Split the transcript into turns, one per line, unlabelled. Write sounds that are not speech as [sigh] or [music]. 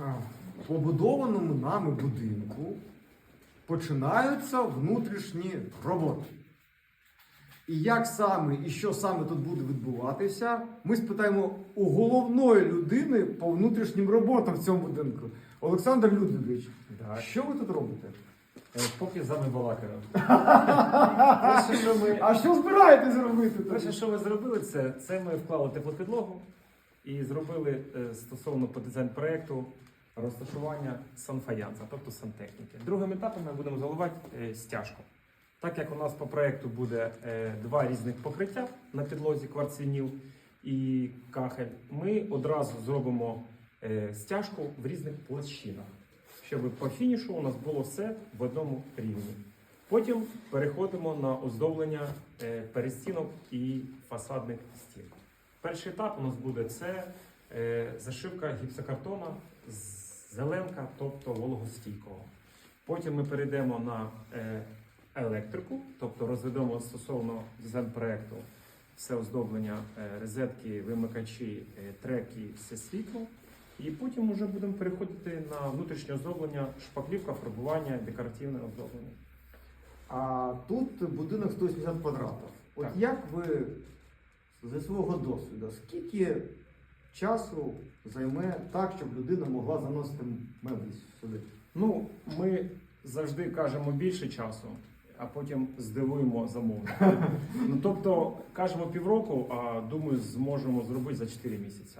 е, побудованому нами будинку починаються внутрішні роботи. І як саме і що саме тут буде відбуватися, ми спитаємо у головної людини по внутрішнім роботам в цьому будинку. Олександр Людвигович,
Так.
що ви тут робите?
Е, Поки з вами балакаю. [laughs] Перше, що ми,
А що збираєтесь робити? тут?
перше, що ми зробили, це, це ми вклали теплопідлогу і зробили е, стосовно по дизайн проєкту розташування санфаянса, тобто сантехніки. Другим етапом ми будемо заливати е, стяжку. Так як у нас по проєкту буде е, два різних покриття на підлозі кварцвінів і кахель, ми одразу зробимо е, стяжку в різних площинах, щоб по фінішу у нас було все в одному рівні. Потім переходимо на оздоблення перестінок і фасадних стін. Перший етап у нас буде це зашивка гіпсокартона з зеленка, тобто вологостійкого. Потім ми перейдемо на е, електрику, тобто розведемо стосовно дизайн-проекту все оздоблення е, розетки, вимикачі, е, треки, все світло. І потім вже будемо переходити на внутрішнє оздоблення, шпаклівка, фарбування, декоративне оздоблення.
А тут будинок 180 квадратів. От
Так.
як ви зі свого досвіду, скільки часу займе так, щоб людина могла заносити меблі сюди?
Ну, ми завжди кажемо більше часу, а потім здивуємо замовника. ну, тобто, кажемо півроку, а думаю, зможемо зробити за 4 місяці.